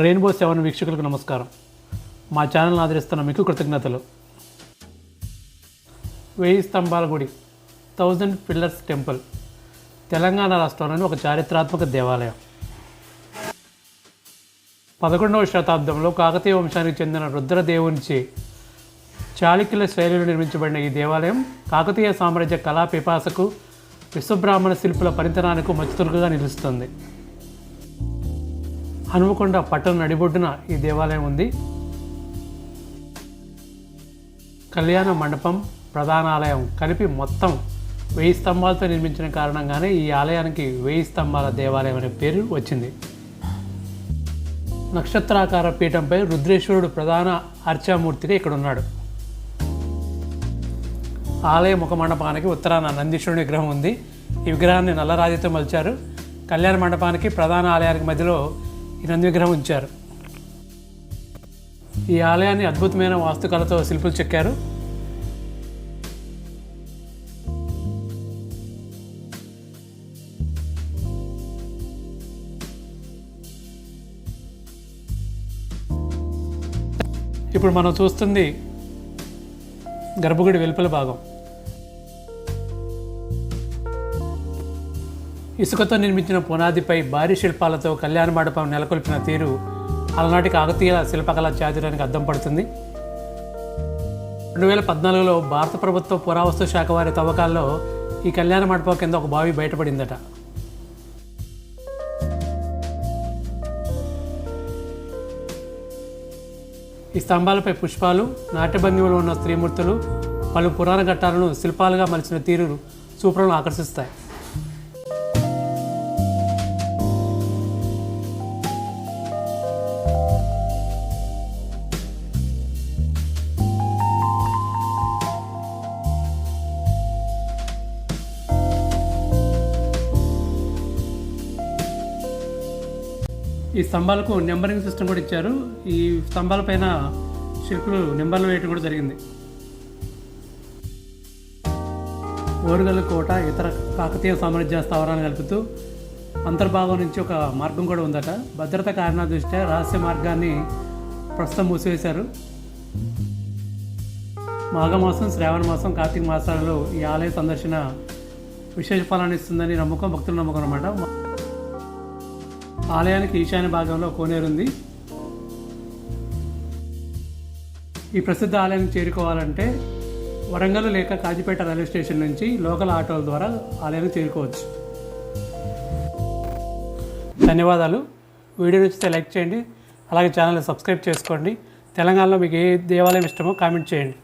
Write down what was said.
Rainbow seven వీక్షకులకు నమస్కారం. మా ఛానల్ని ఆదరిస్తున్న మీకు కృతజ్ఞతలు. వెయ్యి స్తంభాల గుడి థౌజండ్ పిల్లర్స్ టెంపుల్ తెలంగాణ రాష్ట్రంలోని ఒక చారిత్రాత్మక దేవాలయం. పదకొండవ శతాబ్దంలో కాకతీయ వంశానికి చెందిన రుద్రదేవునిచే చాళుక్యుల శైలిలో నిర్మించబడిన ఈ దేవాలయం కాకతీయ సామ్రాజ్య కళా పిపాసకు విశ్వబ్రాహ్మణ శిల్పుల పరితనానికి మచ్చుతులుగా నిలుస్తుంది. హనుమకొండ పట్టణ నడిబొడ్డున ఈ దేవాలయం ఉంది. కళ్యాణ మండపం ప్రధాన ఆలయం కలిపి మొత్తం వెయ్యి స్తంభాలతో నిర్మించిన కారణంగానే ఈ ఆలయానికి వెయ్యి స్తంభాల దేవాలయం అనే పేరు వచ్చింది. నక్షత్రాకార పీఠంపై రుద్రేశ్వరుడు ప్రధాన అర్చామూర్తిగా ఇక్కడ ఉన్నాడు ఆలయ ముఖ మండపానికి ఉత్తరాన నందీశ్వరుని విగ్రహం ఉంది. ఈ విగ్రహాన్ని నల్లరాజుతో మలిచారు. కళ్యాణ మండపానికి ప్రధాన ఆలయానికి మధ్యలో ఈ నంది విగ్రహం ఉంచారు. ఈ ఆలయాన్ని అద్భుతమైన వాస్తుకళతో శిల్పులు చెక్కారు. ఇప్పుడు మనం చూస్తుంది గర్భగుడి వెలుపల భాగం. ఇసుకతో నిర్మించిన పునాదిపై భారీ శిల్పాలతో కళ్యాణ మండపం నెలకొల్పిన తీరు అలనాటి కాకతీయ శిల్పకళా చాతుర్యానికి అద్దం పడుతుంది. రెండు వేల పద్నాలుగులో భారత ప్రభుత్వ పురావస్తు శాఖ వారి తవ్వకాల్లో ఈ కళ్యాణ మండపం కింద ఒక బావి బయటపడిందట. ఈ స్తంభాలపై పుష్పాలు నాట్యభంగిమలో ఉన్న స్త్రీమూర్తులు పలు పురాణ ఘట్టాలను శిల్పాలుగా మలిచిన తీరు చూపులను ఆకర్షిస్తాయి. ఈ స్తంభాలకు నెంబరింగ్ సిస్టమ్ కూడా ఇచ్చారు. ఈ స్తంభాల పైన శిల్పులు నెంబర్లు వేయటం కూడా జరిగింది. ఓరుగల్లు కోట ఇతర కాకతీయ సామ్రాజ్య స్థావరాలను కలుపుతూ అంతర్భాగం నుంచి ఒక మార్గం కూడా ఉందట. భద్రత కారణాల దృష్ట్యా రహస్య మార్గాన్ని ప్రస్తుతం మూసివేశారు. మాఘమాసం శ్రావణ మాసం కార్తీక మాసాలలో ఈ ఆలయ సందర్శన విశేష ఫలాన్ని ఇస్తుందని నమ్మకం భక్తుల నమ్మకం అనమాట ఆలయానికి ఈశాన్య భాగంలో కోనేరు ఉంది. ఈ ప్రసిద్ధ ఆలయానికి చేరుకోవాలంటే వరంగల్ లేక కాజీపేట రైల్వే స్టేషన్ నుంచి లోకల్ ఆటోల ద్వారా ఆలయానికి చేరుకోవచ్చు. ధన్యవాదాలు. వీడియో నచ్చితే లైక్ చేయండి. అలాగే ఛానల్ని సబ్స్క్రైబ్ చేసుకోండి. తెలంగాణలో మీకు ఏ దేవాలయం ఇష్టమో కామెంట్ చేయండి.